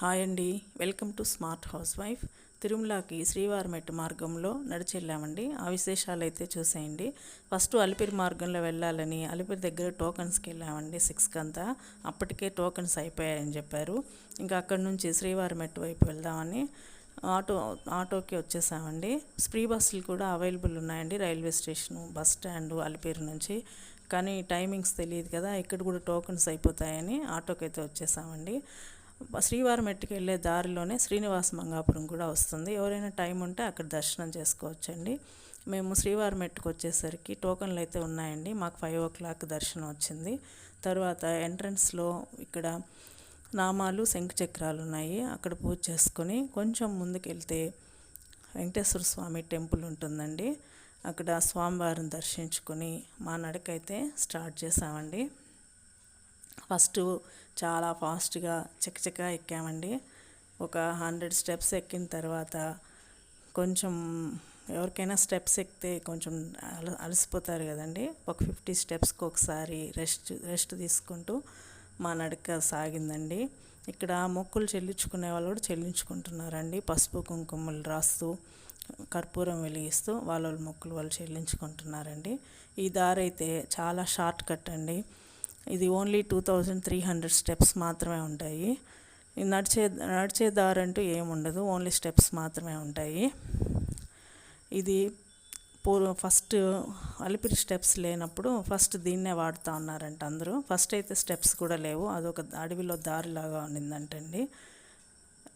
Hi అండి. Welcome to smart house wife. తిరుమలకి శ్రీవారిమెట్టు మార్గంలో నడిచి వెళ్ళామండి ఆ విశేషాలు అయితే చూసేయండి. ఫస్ట్ అలిపిరి మార్గంలో వెళ్ళాలని అలిపిరి దగ్గర టోకన్స్కి వెళ్ళామండి సిక్స్కి అంతా అప్పటికే టోకన్స్ అయిపోయాయని చెప్పారు. ఇంకా అక్కడి నుంచి శ్రీవారిమెట్టు వైపు వెళ్దామని ఆటో ఆటోకి వచ్చేసామండి. ఫ్రీ బస్సులు కూడా అవైలబుల్ ఉన్నాయండి. Railway station bus stand Alipiri నుంచి. కానీ టైమింగ్స్ తెలియదు కదా ఇక్కడ కూడా టోకన్స్ అయిపోతాయని ఆటోకి అయితే వచ్చేసామండి. శ్రీవారం ఎట్టుకు వెళ్ళే దారిలోనే శ్రీనివాస మంగాపురం కూడా వస్తుంది. ఎవరైనా టైం ఉంటే అక్కడ దర్శనం చేసుకోవచ్చండి. మేము శ్రీవారం మెట్టుకు వచ్చేసరికి టోకన్లు అయితే ఉన్నాయండి. మాకు ఫైవ్ ఓ క్లాక్ దర్శనం వచ్చింది. తర్వాత ఎంట్రన్స్లో ఇక్కడ నామాలు శంఖచక్రాలు ఉన్నాయి. అక్కడ పూజ చేసుకొని కొంచెం ముందుకెళ్తే వెంకటేశ్వర స్వామి టెంపుల్ ఉంటుందండి. అక్కడ స్వామివారిని దర్శించుకొని మా నడకైతే స్టార్ట్ చేసామండి. ఫస్ట్ చాలా ఫాస్ట్గా చకచక ఎక్కామండి. ఒక హండ్రెడ్ స్టెప్స్ ఎక్కిన తర్వాత కొంచెం ఎవరికైనా స్టెప్స్ ఎక్కితే కొంచెం అల అలసిపోతారు కదండి. ఒక ఫిఫ్టీ స్టెప్స్కి ఒకసారి రెస్ట్ రెస్ట్ తీసుకుంటూ మా నడక సాగిందండి. ఇక్కడ మొక్కులు చెల్లించుకునే వాళ్ళు కూడా చెల్లించుకుంటున్నారండి. పసుపు కుంకుమలు రాస్తూ కర్పూరం వెలిగిస్తూ వాళ్ళ వాళ్ళ మొక్కులు వాళ్ళు చెల్లించుకుంటున్నారండి. ఈ దారి అయితే చాలా షార్ట్ కట్ అండి. ఇది only two thousand three hundred steps మాత్రమే ఉంటాయి. నడిచే నడిచే దారి అంటూ ఏముండదు ఓన్లీ స్టెప్స్ మాత్రమే ఉంటాయి. ఇది పూర్వ ఫస్ట్ అలిపిరి స్టెప్స్ లేనప్పుడు ఫస్ట్ దీన్నే వాడుతూ ఉన్నారంట అందరూ. ఫస్ట్ అయితే స్టెప్స్ కూడా లేవు. అదొక అడవిలో దారిలాగా ఉండిందంటండి.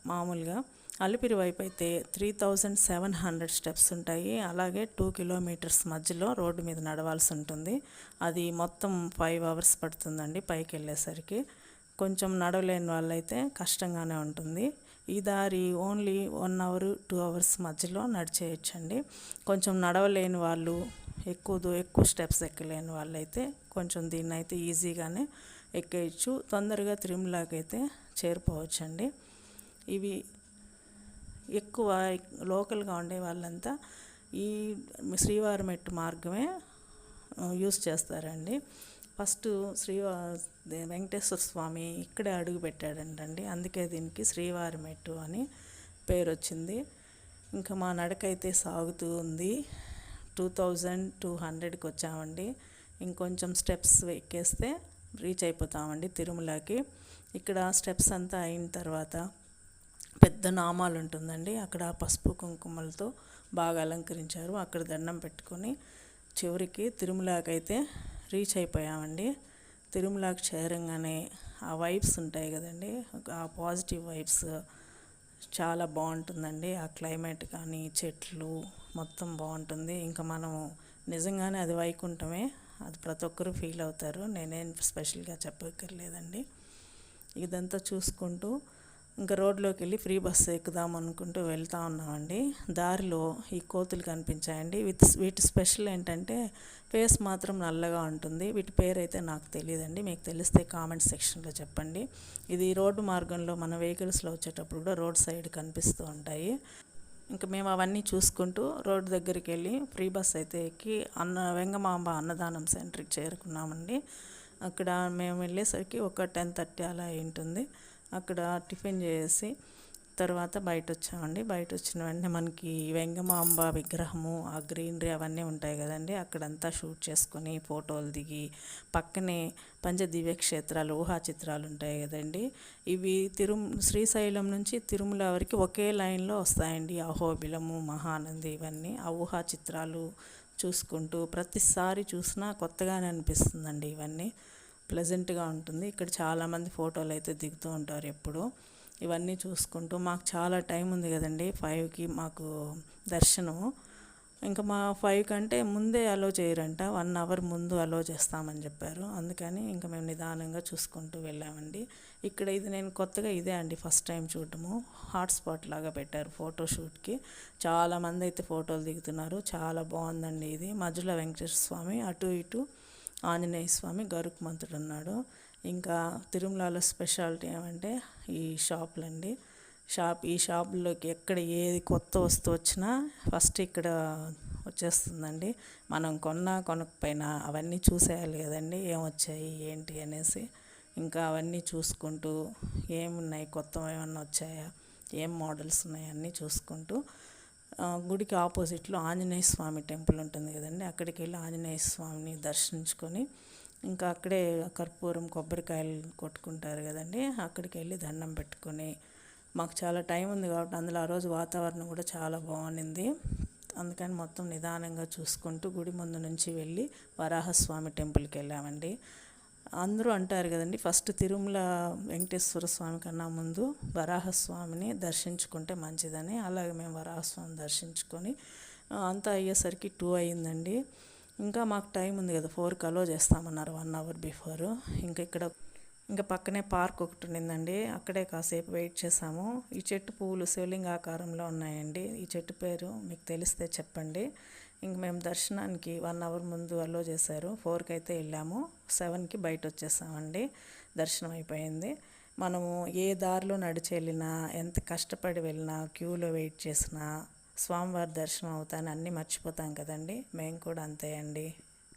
మామూలుగా అలిపిరి వైపు అయితే three thousand seven hundred steps ఉంటాయి. అలాగే టూ కిలోమీటర్స్ మధ్యలో రోడ్డు మీద నడవాల్సి ఉంటుంది. అది మొత్తం ఫైవ్ అవర్స్ పడుతుందండి పైకి వెళ్ళేసరికి. కొంచెం నడవలేని వాళ్ళైతే కష్టంగానే ఉంటుంది. ఈ దారి only one hour two hours మధ్యలో నడిచేయచ్చండి. కొంచెం నడవలేని వాళ్ళు ఎక్కువ ఎక్కువ స్టెప్స్ ఎక్కలేని వాళ్ళైతే కొంచెం దీన్ని అయితే ఈజీగానే ఎక్కేయచ్చు. తొందరగా తిరుమలకి చేరిపోవచ్చండి. ఇవి ఎక్కువ లోకల్గా ఉండే వాళ్ళంతా ఈ శ్రీవారి మెట్టు మార్గమే యూస్ చేస్తారండి. ఫస్ట్ శ్రీవా వెంకటేశ్వర స్వామి ఇక్కడే అడుగు పెట్టాడంటండి. అందుకే దీనికి శ్రీవారి మెట్టు అని పేరు వచ్చింది ఇంకా మా నడక అయితే సాగుతూ ఉంది. టూ థౌజండ్ టూ హండ్రెడ్కి వచ్చామండి. ఇంకొంచెం స్టెప్స్ ఎక్కేస్తే రీచ్ అయిపోతామండి తిరుమలకి. ఇక్కడ స్టెప్స్ అంతా అయిన తర్వాత పెద్ద నామాలు ఉంటుందండి. అక్కడ పసుపు కుంకుమలతో బాగా అలంకరించారు. అక్కడ దండం పెట్టుకొని చివరికి తిరుమలకి అయితే రీచ్ అయిపోయామండి. తిరుమలకి చేరంగానే ఆ వైబ్స్ ఉంటాయి కదండి. ఆ పాజిటివ్ వైబ్స్ చాలా బాగుంటుందండి. ఆ క్లైమేట్ కానీ చెట్లు మొత్తం బాగుంటుంది. ఇంకా మనం నిజంగానే అది వైకుంఠమే. అది ప్రతి ఒక్కరూ ఫీల్ అవుతారు. నేనేం స్పెషల్గా చెప్పక్కర్లేదండి. ఇదంతా చూసుకుంటూ ఇంకా రోడ్లోకి వెళ్ళి ఫ్రీ బస్సు ఎక్కుదాం అనుకుంటూ వెళ్తూ ఉన్నామండి. దారిలో ఈ కోతులు కనిపించాయండి. విత్ వీటి స్పెషల్ ఏంటంటే ఫేస్ మాత్రం నల్లగా ఉంటుంది. వీటి పేరు అయితే నాకు తెలియదండి. మీకు తెలిస్తే కామెంట్ సెక్షన్లో చెప్పండి. ఇది రోడ్డు మార్గంలో మన వెహికల్స్లో వచ్చేటప్పుడు కూడా రోడ్ సైడ్ కనిపిస్తూ ఉంటాయి. ఇంకా మేము అవన్నీ చూసుకుంటూ రోడ్డు దగ్గరికి వెళ్ళి ఫ్రీ బస్ అయితే ఎక్కి అన్న వెంగమాంబ అన్నదానం సెంటర్కి చేరుకున్నామండి. అక్కడ మేము వెళ్ళేసరికి ఒక టెన్ థర్టీ అలా ఉంటుంది. అక్కడ టిఫిన్ చేసి తర్వాత బయట వచ్చామండి బయట వచ్చిన వెంటనే మనకి వెంగమాంబ విగ్రహము ఆ గ్రీనరీ అవన్నీ ఉంటాయి కదండి. అక్కడంతా షూట్ చేసుకొని ఫోటోలు దిగి పక్కనే పంచదివ్య క్షేత్రాలు ఊహా చిత్రాలు ఉంటాయి కదండి. ఇవి తిరు శ్రీశైలం నుంచి తిరుమల వరకు ఒకే లైన్లో వస్తాయండి. అహోబిలము మహానంది ఇవన్నీ. ఆ ఊహా చిత్రాలు చూసుకుంటూ ప్రతిసారి చూసినా కొత్తగానే అనిపిస్తుందండి ఇవన్నీ. ప్లెజెంట్గా ఉంటుంది. ఇక్కడ చాలామంది ఫోటోలు అయితే దిగుతూ ఉంటారు ఎప్పుడు. ఇవన్నీ చూసుకుంటూ మాకు చాలా టైం ఉంది కదండి. ఫైవ్కి మాకు దర్శనము ఇంకా మా ఫైవ్ కంటే ముందే అలో చేయరంట. వన్ అవర్ ముందు అలో చేస్తామని చెప్పారు. అందుకని ఇంకా మేము నిదానంగా చూసుకుంటూ వెళ్ళామండి. ఇక్కడ ఇది నేను కొత్తగా ఇదే అండి ఫస్ట్ టైం చూడటము. హాట్స్పాట్ లాగా పెట్టారు ఫోటోషూట్కి చాలామంది అయితే ఫోటోలు దిగుతున్నారు. చాలా బాగుందండి ఇది. మధ్యలో వెంకటేశ్వర స్వామి అటు ఇటు ఆంజనేయ స్వామి గరుక్మంతుడు ఉన్నాడు ఇంకా తిరుమలలో స్పెషాలిటీ ఏమంటే ఈ షాపులండి. షాప్ ఈ షాపుల్లోకి ఎక్కడ ఏది కొత్త వస్తువు వచ్చినా ఫస్ట్ ఇక్కడ వచ్చేస్తుందండి. మనం కొన్నా కొనకపోయినా అవన్నీ చూసేయాలి కదండి. ఏమొచ్చాయి ఏంటి అనేసి. ఇంకా అవన్నీ చూసుకుంటూ ఏమున్నాయి కొత్తవి ఏమన్నా వచ్చాయా ఏం మోడల్స్ ఉన్నాయి అన్నీ చూసుకుంటూ గుడికి ఆపోజిట్లో ఆంజనేయ స్వామి టెంపుల్ ఉంటుంది కదండి. అక్కడికి వెళ్ళి ఆంజనేయ స్వామిని దర్శించుకొని ఇంకా అక్కడే కర్పూరం కొబ్బరికాయలు కొట్టుకుంటారు కదండి. అక్కడికి వెళ్ళి దండం పెట్టుకొని మాకు చాలా టైం ఉంది కాబట్టి అందులో ఆ రోజు వాతావరణం కూడా చాలా బాగుండింది. అందుకని మొత్తం నిదానంగా చూసుకుంటూ గుడి ముందు నుంచి వెళ్ళి వరాహస్వామి టెంపుల్కి వెళ్ళామండి. అందరూ అంటారు కదండి ఫస్ట్ తిరుమల వెంకటేశ్వర స్వామి కన్నా ముందు వరాహస్వామిని దర్శించుకుంటే మంచిదని అలాగే మేము వరాహస్వామిని దర్శించుకొని అంతా అయ్యేసరికి టూ అయ్యిందండి. ఇంకా మాకు టైం ఉంది కదా ఫోర్కి అలో చేస్తామన్నారు వన్ అవర్ బిఫోర్. ఇంకా ఇక్కడ ఇంకా పక్కనే పార్క్ ఒకటి ఉండిందండి అక్కడే కాసేపు వెయిట్ చేసాము. ఈ చెట్టు పువ్వులు శివలింగ ఆకారంలో ఉన్నాయండి ఈ చెట్టు పేరు మీకు తెలిస్తే చెప్పండి. ఇంక మేము దర్శనానికి వన్ అవర్ ముందు అలో చేశారు. ఫోర్కి అయితే వెళ్ళాము. సెవెన్కి బయట వచ్చేసామండి. దర్శనం అయిపోయింది. మనము ఏ దారిలో నడిచి వెళ్ళినా ఎంత కష్టపడి వెళ్ళినా క్యూలో వెయిట్ చేసినా స్వామివారి దర్శనం అవుతాయని అన్నీ మర్చిపోతాం కదండి. మేము కూడా అంతే అండి.